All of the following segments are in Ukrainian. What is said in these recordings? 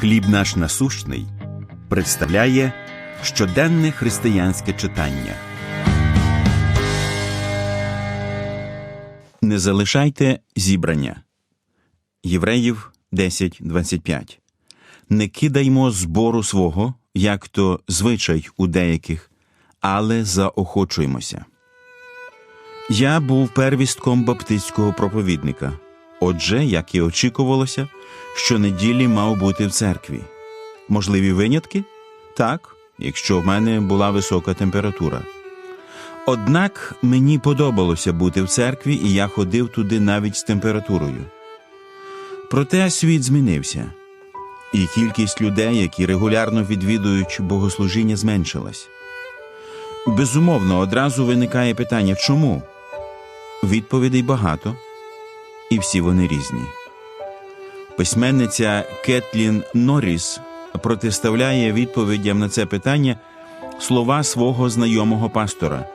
Хліб наш насущний представляє щоденне християнське читання. Не залишайте зібрання. Євреїв 10.25 Не кидаймо збору свого, як то звичай у деяких, але заохочуємося. Я був первістком баптистського проповідника. Отже, як і очікувалося, щонеділі мав бути в церкві. Можливі винятки? Так, якщо в мене була висока температура. Однак мені подобалося бути в церкві, і я ходив туди навіть з температурою. Проте світ змінився, і кількість людей, які регулярно відвідують богослужіння, зменшилась. Безумовно, одразу виникає питання чому? Відповідей багато, і всі вони різні. Письменниця Кетлін Норріс протиставляє відповідям на це питання слова свого знайомого пастора.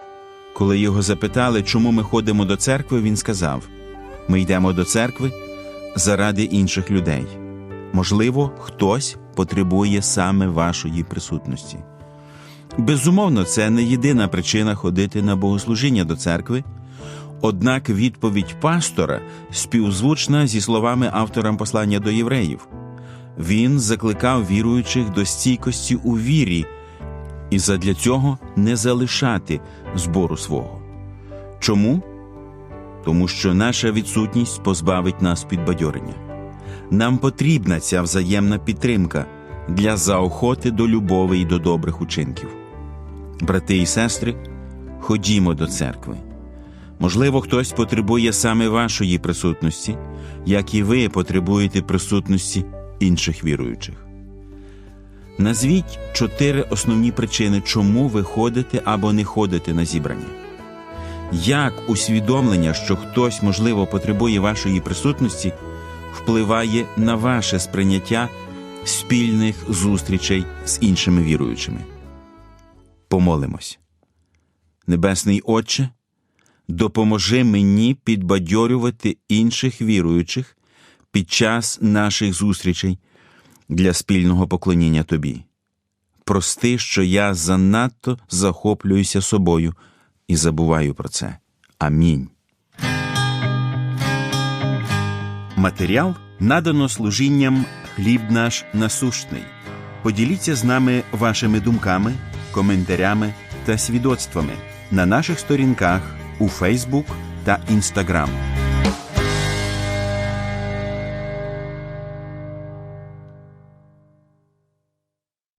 Коли його запитали, чому ми ходимо до церкви, він сказав: Ми йдемо до церкви заради інших людей. Можливо, хтось потребує саме вашої присутності. Безумовно, це не єдина причина ходити на богослужіння до церкви. Однак відповідь пастора співзвучна зі словами автора послання до євреїв. Він закликав віруючих до стійкості у вірі і задля цього не залишати збору свого. Чому? Тому що наша відсутність позбавить нас підбадьорення. Нам потрібна ця взаємна підтримка для заохоти до любові і до добрих учинків. Брати і сестри, ходімо до церкви. Можливо, хтось потребує саме вашої присутності, як і ви потребуєте присутності інших віруючих. Назвіть чотири основні причини, чому ви ходите або не ходите на зібрання. Як усвідомлення, що хтось, можливо, потребує вашої присутності, впливає на ваше сприйняття спільних зустрічей з іншими віруючими? Помолимось. Небесний Отче, допоможи мені підбадьорювати інших віруючих під час наших зустрічей для спільного поклоніння Тобі. Прости, що я занадто захоплююся собою і забуваю про це. Амінь. Матеріал надано служінням хліб наш насущний. Поділіться з нами вашими думками, коментарями та свідоцтвами на наших сторінках у Фейсбук та Інстаграм.